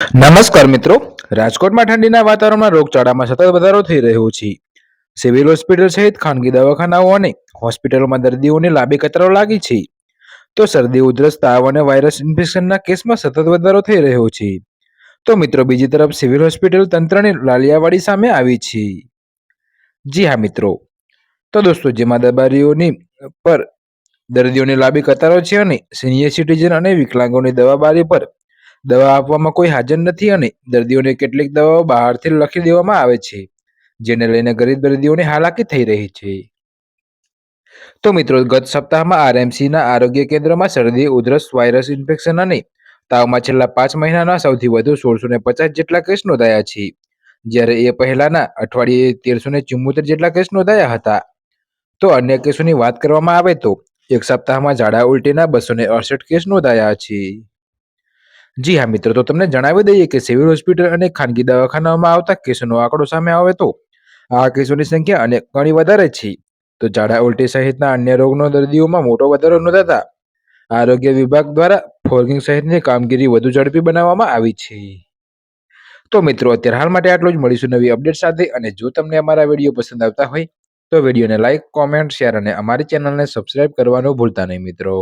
નમસ્કાર મિત્રો. રાજકોટમાં ઠંડીના વાતાવરણમાં રોગચાળામાં સતત વધારો થઈ રહ્યો છે. સિવિલ હોસ્પિટલ સહિત ખાનગી દવાખાનાઓ અને હોસ્પિટલોમાં દર્દીઓની લાંબી કતારો લાગી છે. તો શરદી, ઉધરસ, તાવ અને વાયરસ ઇન્ફેક્શનના કેસમાં સતત વધારો થઈ રહ્યો છે. તો મિત્રો, બીજી તરફ સિવિલ હોસ્પિટલ તંત્રની લાલિયાવાડી સામે આવી છે. જી હા મિત્રો. તો દોસ્તો, જેમાં દબારીઓની પર દર્દીઓની લાંબી કતારો છે અને સિનિયર સિટીઝન અને વિકલાંગોની દવાબારી પર દવા આપવામાં કોઈ હાજર નથી અને દર્દીઓને કેટલીક દવાઓ બહારથી લખી દેવામાં આવે છે, જેને લઈને ગરીબ દર્દીઓને હાલાકી થઈ રહી છે. તો મિત્રો, ગત સપ્તાહમાં આરએમસીના આરોગ્ય કેન્દ્રમાં શરદી, ઉધરસ, વાયરસ ઇન્ફેક્શન અને તાવમાં છેલ્લા પાંચ મહિનાના સૌથી વધુ સોળસો ને પચાસ જેટલા કેસ નોંધાયા છે. જ્યારે એ પહેલાના અઠવાડિયે તેરસો ને જેટલા કેસ નોંધાયા હતા. તો અન્ય કેસોની વાત કરવામાં આવે તો, એક સપ્તાહમાં ઝાડા ઉલટીના બસો ને અડસઠ કેસ નોંધાયા છે. જી હા, મિત્રો, તો તમને જણાવી દઈએ કે સિવિલ હોસ્પિટલ અને ખાનગી દવાખાનામાં આવતા કેસોનો આંકડો સામે આવે તો? આ કેસોની સંખ્યા અને ઘણી વધારે છે. તો ઝાડા ઉલટી સહિતના અન્ય રોગનો દર્દીઓમાં મોટો વધારો નોંધાતા આરોગ્ય વિભાગ દ્વારા ફોર્ગિંગ સહિતની કામગીરી વધુ ઝડપી બનાવવામાં આવી છે. તો મિત્રો, અત્યારે હાલ માટે આટલું જ. મળીશું નવી અપડેટ સાથે અને જો તમને અમારા વીડિયો પસંદ આવતા હોય તો વિડીયોને લાઇક કોમેન્ટ, શેર અને અમારી ચેનલને સબસ્ક્રાઇબ કરવાનું ભૂલતા નહીં, મિત્રો.